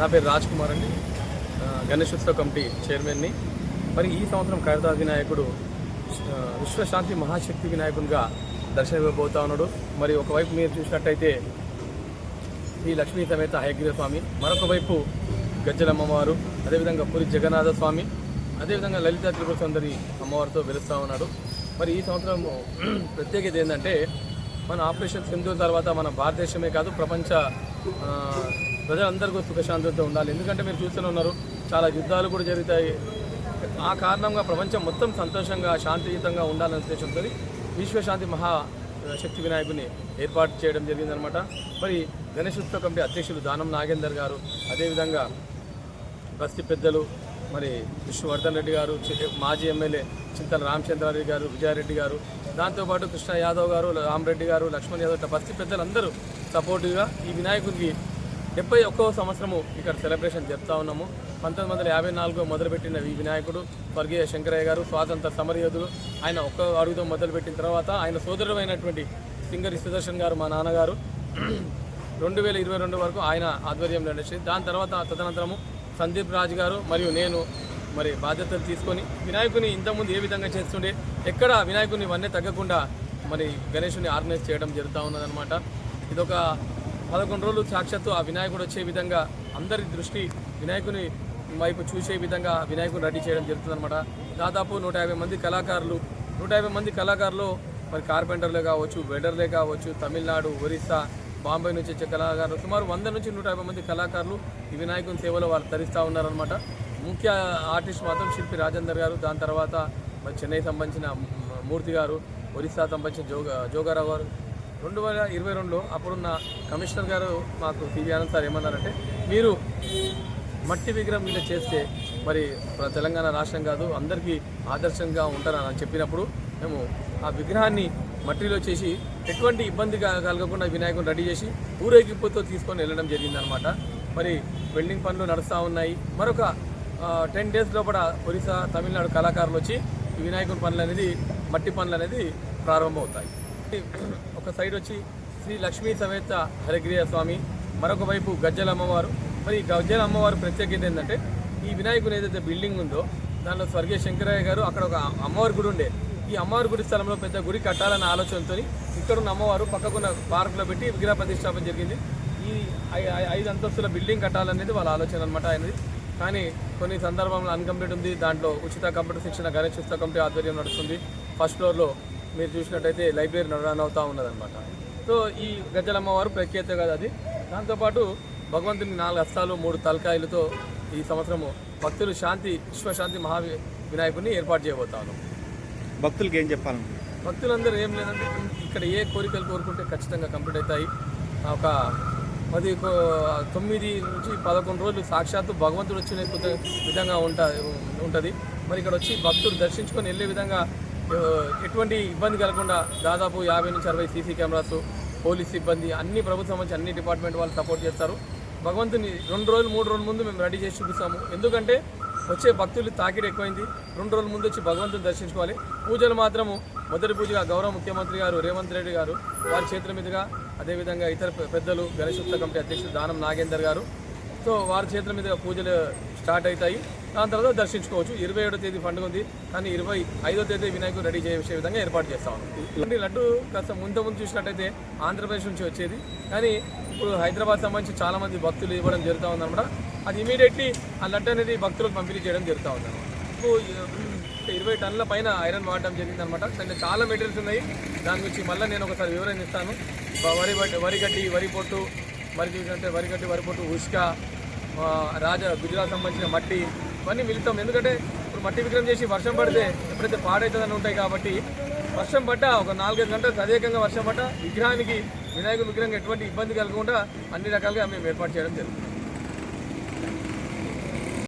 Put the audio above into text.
నా పేరు రాజ్ కుమార్ అండి గణేష్ ఉత్సవ కమిటీ చైర్మన్ని. మరి ఈ సంవత్సరం కైరతా వినాయకుడు విశ్వశాంతి మహాశక్తి వినాయకునిగా దర్శనమివ్వబోతా ఉన్నాడు. మరి ఒకవైపు మీరు చూసినట్టయితే ఈ లక్ష్మీ సమేత హయగ్రీవ స్వామి మరొక వైపు గజ్జలమ్మవారు అదేవిధంగా పురి జగన్నాథ స్వామి అదేవిధంగా లలిత త్రిపుర సుందరి అమ్మవారితో వెలుస్తూ ఉన్నాడు. మరి ఈ సంవత్సరం ప్రత్యేకత ఏంటంటే మన ఆపరేషన్ సింధు తర్వాత మన భారతదేశమే కాదు ప్రపంచ ప్రజలందరికీ సుఖశాంతితో ఉండాలి. ఎందుకంటే మీరు చూస్తూనే ఉన్నారు చాలా యుద్ధాలు కూడా జరుగుతాయి. ఆ కారణంగా ప్రపంచం మొత్తం సంతోషంగా శాంతియుతంగా ఉండాలనే ఉద్దేశంతో విశ్వశాంతి మహా శక్తి వినాయకుని ఏర్పాటు చేయడం జరిగిందనమాట మరి గణేశోత్సవ కమిటీ అధ్యక్షులు దానం నాగేందర్ గారు అదేవిధంగా బస్తీ పెద్దలు మరి విష్ణువర్ధన్ రెడ్డి గారు మాజీ ఎమ్మెల్యే చింతల రామచంద్రారెడ్డి గారు విజయారెడ్డి గారు దాంతోపాటు కృష్ణ యాదవ్ గారు రామరెడ్డి గారు లక్ష్మణ్ యాదవ్ ఇట్లా బస్తి పెద్దలందరూ సపోర్టివ్గా ఈ వినాయకుడికి డెబ్బై ఒక్కవ సంవత్సరము ఇక్కడ సెలబ్రేషన్ చెప్తా ఉన్నాము. పంతొమ్మిది వందల యాభై నాలుగులో మొదలుపెట్టిన ఈ వినాయకుడు స్వర్గీయ శంకరయ్య గారు స్వాతంత్ర సమరయోధుడు ఆయన ఒక్క అడుగుతో మొదలుపెట్టిన తర్వాత ఆయన సోదరుడైనటువంటి సింగరి సుదర్శన్ గారు మా నాన్నగారు. రెండు వేల ఇరవై రెండు వరకు ఆయన ఆధ్వర్యంలో నడిచింది దాని తర్వాత తదనంతరము సందీప్ రాజు గారు మరియు నేను మరి బాధ్యతలు తీసుకొని వినాయకుని ఇంతకుముందు ఏ విధంగా చేస్తుండే ఎక్కడ వినాయకుని వన్నే తగ్గకుండా మరి గణేషుని ఆర్గనైజ్ చేయడం జరుగుతూ ఉన్నదనమాట ఇదొక పదకొండు రోజులు సాక్షాత్తు ఆ వినాయకుడు వచ్చే విధంగా అందరి దృష్టి వినాయకుని వైపు చూసే విధంగా వినాయకుని రెడీ చేయడం జరుగుతుందన్నమాట. దాదాపు నూట యాభై మంది కళాకారులు నూట యాభై మంది కళాకారులు మరి కార్పెంటర్లే కావచ్చు వెల్డర్లే కావచ్చు తమిళనాడు ఒరిస్సా బాంబే నుంచి వచ్చే కళాకారులు సుమారు వంద నుంచి నూట యాభై మంది కళాకారులు ఈ వినాయకుని సేవలో వాళ్ళు తరిస్తూ ఉన్నారనమాట ముఖ్య ఆర్టిస్ట్ మాత్రం శిల్పి రాజేందర్ గారు దాని తర్వాత మరి చెన్నై సంబంధించిన మూర్తి గారు ఒరిస్సా సంబంధించిన జోగ జోగారావు గారు. రెండు వేల ఇరవై రెండులో అప్పుడున్న కమిషనర్ గారు మాకు సివి ఆనంద్ సార్ ఏమన్నారంటే మీరు మట్టి విగ్రహం మీద చేస్తే మరి తెలంగాణ రాష్ట్రం కాదు అందరికీ ఆదర్శంగా ఉంటారని చెప్పినప్పుడు మేము ఆ విగ్రహాన్ని మట్టిలో చేసి ఎటువంటి ఇబ్బంది కలగకుండా వినాయకుని రెడీ చేసి ఊరేగింపుతో తీసుకొని వెళ్ళడం జరిగిందనమాట మరి వెల్డింగ్ పనులు నడుస్తూ ఉన్నాయి. మరొక టెన్ డేస్ లోపల ఒరిస్సా తమిళనాడు కళాకారులు వచ్చి ఈ వినాయకుని పనులు అనేది మట్టి పనులు అనేది ప్రారంభమవుతాయి. ఒక సైడ్ వచ్చి శ్రీ లక్ష్మీ సమేత హరిగిరియ స్వామి మరొక వైపు గజ్జల అమ్మవారు. మరి గజ్జల అమ్మవారు ప్రత్యేకత ఏంటంటే ఈ వినాయకుని ఏదైతే బిల్డింగ్ ఉందో దానిలో స్వర్గీయ శంకరయ్య గారు అక్కడ ఒక అమ్మవారి గుడి ఉండే. ఈ అమ్మవారి గుడి స్థలంలో పెద్ద గుడి కట్టాలన్న ఆలోచనతో ఇక్కడ ఉన్న అమ్మవారు పక్కకున్న పార్కులో పెట్టి విగ్రహ ప్రతిష్టాపన జరిగింది. ఈ ఐ- ఐ- ఐదు అంతస్తుల బిల్డింగ్ కట్టాలనేది వాళ్ళ ఆలోచన అనమాట ఆయనది. కానీ కొన్ని సందర్భంలో అన్కంప్లీట్ ఉంది. దాంట్లో ఉచిత కంప్యూటర్ శిక్షణ గణేష్ ఉచిత కమిటీ ఆధ్వర్యం నడుస్తుంది. ఫస్ట్ ఫ్లోర్లో మీరు చూసినట్టయితే లైబ్రరీ రన్ అవుతూ ఉన్నదనమాట సో ఈ గజ్జలమ్మవారు ప్రఖ్యాత కదా అది. దాంతోపాటు భగవంతుని నాలుగు హస్తాలు మూడు తలకాయలతో ఈ సంవత్సరము భక్తులు శాంతి విశ్వశాంతి మహా వినాయకుడిని ఏర్పాటు చేయబోతాను భక్తులకి ఏం చెప్పాలండి? భక్తులందరూ ఏం లేదంటే ఇక్కడ ఏ కోరికలు కోరుకుంటే ఖచ్చితంగా కంప్లీట్ అవుతాయి. ఒక పది తొమ్మిది నుంచి పదకొండు రోజులు సాక్షాత్తు భగవంతుడు వచ్చిన విధంగా ఉంటా ఉంటుంది. మరి ఇక్కడ వచ్చి భక్తులు దర్శించుకొని వెళ్ళే విధంగా ఎటువంటి ఇబ్బంది కలగకుండా దాదాపు యాభై నుంచి అరవై సీసీ కెమెరాస్ పోలీస్ సిబ్బంది అన్ని ప్రభుత్వం వచ్చి అన్ని డిపార్ట్మెంట్ వాళ్ళు సపోర్ట్ చేస్తారు. భగవంతుని రెండు రోజులు మూడు రోజుల ముందు మేము రెడీ చేసి చూపిస్తాము. ఎందుకంటే వచ్చే భక్తులు తాకిడి ఎక్కువైంది. రెండు రోజుల ముందు వచ్చి భగవంతుని దర్శించుకోవాలి. పూజలు మాత్రము మొదటి పూజగా గౌరవ ముఖ్యమంత్రి గారు రేవంత్ రెడ్డి గారు వారి చేతుల మీదుగా అదేవిధంగా ఇతర పెద్దలు గణేశోత్సవ కమిటీ అధ్యక్షుడు దానం నాగేందర్ గారు. సో వారి చేతుల మీదుగా పూజలు స్టార్ట్ అవుతాయి. దాని తర్వాత దర్శించుకోవచ్చు. ఇరవై ఏడో తేదీ పండుగ ఉంది. కానీ ఇరవై ఐదో తేదీ వినాయకుడు రెడీ చేసే విధంగా ఏర్పాటు చేస్తాం ఇలాంటి లడ్డు కాస్త ముందు ముందు చూసినట్టయితే ఆంధ్రప్రదేశ్ నుంచి వచ్చేది. కానీ ఇప్పుడు హైదరాబాద్ సంబంధించి చాలా మంది భక్తులు ఇవ్వడం జరుగుతూ ఉందన్నమాట. అది ఇమీడియట్లీ ఆ లడ్డు అనేది భక్తులకు పంపిణీ చేయడం జరుగుతూ ఉందన్నమాట. ఇప్పుడు ఇరవై టన్నుల పైన ఐరన్ వాడడం జరిగిందనమాట దాంట్లో చాలా మెటీరియల్స్ ఉన్నాయి. దాని గురించి మళ్ళీ నేను ఒకసారి వివరణ ఇస్తాను వరి వరి గడ్డి వరి పొట్టు మరి చూసినట్టే వరి గడ్డి వరి పొట్టు ఉష్క రాజా రాజ గుజరాత్ సంబంధించిన మట్టి ఇవన్నీ మిలుతాం ఎందుకంటే ఇప్పుడు మట్టి విగ్రహం చేసి వర్షం పడితే ఎప్పుడైతే పాడవుతుందని ఉంటాయి కాబట్టి వర్షం పడ్డ ఒక నాలుగైదు గంటలు తదేకంగా వర్షం పడ్డ విగ్రహానికి వినాయకుడి విగ్రహం ఎటువంటి ఇబ్బంది కలగకుండా అన్ని రకాలుగా మేము ఏర్పాటు చేయడం జరుగుతుంది.